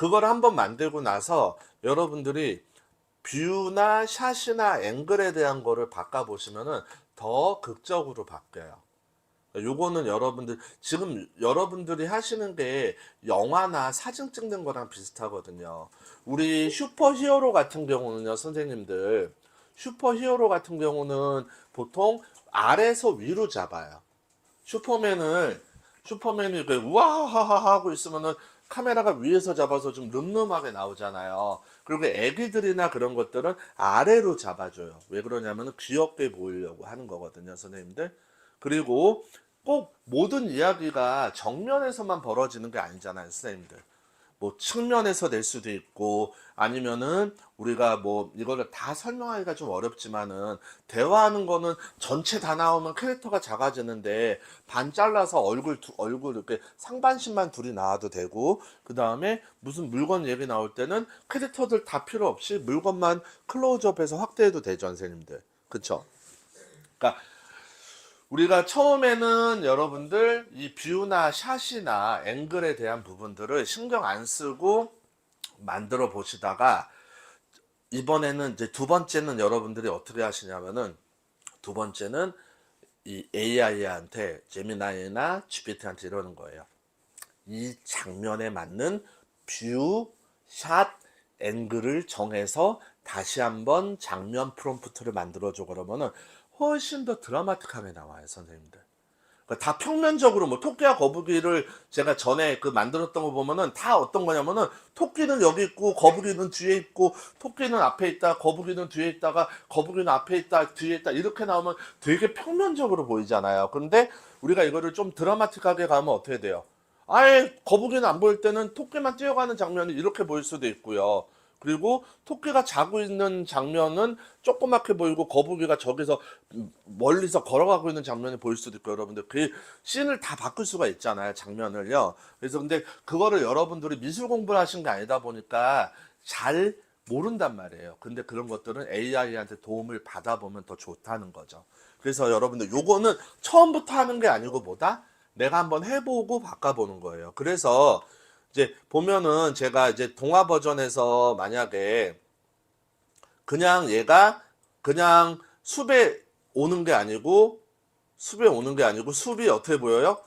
그걸 한번 만들고 나서 여러분들이 뷰나 샷이나 앵글에 대한 거를 바꿔보시면은 더 극적으로 바뀌어요. 요거는 여러분들 지금 여러분들이 하시는 게 영화나 사진 찍는 거랑 비슷하거든요. 우리 슈퍼히어로 같은 경우는요, 선생님들 슈퍼히어로 같은 경우는 보통 아래에서 위로 잡아요. 슈퍼맨을 슈퍼맨이 우와하하 하고 있으면은 카메라가 위에서 잡아서 좀 늠름하게 나오잖아요. 그리고 애기들이나 그런 것들은 아래로 잡아줘요. 왜 그러냐면은 귀엽게 보이려고 하는 거거든요, 선생님들. 그리고 꼭 모든 이야기가 정면에서만 벌어지는 게 아니잖아요, 선생님들. 뭐 측면에서 낼 수도 있고 아니면은 우리가 뭐 이거를 다 설명하기가 좀 어렵지만은 대화하는 거는 전체 다 나오면 캐릭터가 작아지는데 반 잘라서 얼굴 두, 얼굴 이렇게 상반신만 둘이 나와도 되고 그 다음에 무슨 물건 얘기 나올 때는 캐릭터들 다 필요 없이 물건만 클로즈업해서 확대해도 되죠 선생님들 그쵸? 그러니까 우리가 처음에는 여러분들 이 뷰나 샷이나 앵글에 대한 부분들을 신경 안 쓰고 만들어 보시다가 이번에는 이제 두 번째는 여러분들이 어떻게 하시냐면은 두 번째는 이 AI한테 제미나이나 GPT한테 이러는 거예요. 이 장면에 맞는 뷰, 샷, 앵글을 정해서 다시 한번 장면 프롬프트를 만들어줘 그러면은 훨씬 더 드라마틱하게 나와요, 선생님들. 그러니까 다 평면적으로 뭐 토끼와 거북이를 제가 전에 그 만들었던 거 보면은 다 어떤 거냐면은 토끼는 여기 있고 거북이는 뒤에 있고 토끼는 앞에 있다 거북이는 뒤에 있다가 거북이는 앞에 있다 뒤에 있다 이렇게 나오면 되게 평면적으로 보이잖아요. 그런데 우리가 이거를 좀 드라마틱하게 가면 어떻게 돼요? 아예 거북이는 안 보일 때는 토끼만 뛰어가는 장면이 이렇게 보일 수도 있고요. 그리고 토끼가 자고 있는 장면은 조그맣게 보이고 거북이가 저기서 멀리서 걸어가고 있는 장면이 보일 수도 있고 여러분들 그 씬을 다 바꿀 수가 있잖아요 장면을요. 그래서 근데 그거를 여러분들이 미술 공부를 하신 게 아니다 보니까 잘 모른단 말이에요. 근데 그런 것들은 AI한테 도움을 받아보면 더 좋다는 거죠. 그래서 여러분들 요거는 처음부터 하는 게 아니고 뭐다? 내가 한번 해보고 바꿔보는 거예요. 그래서 이제 보면은 제가 이제 동화 버전에서 만약에 그냥 얘가 그냥 숲에 오는 게 아니고 숲에 오는 게 아니고 숲이 어떻게 보여요?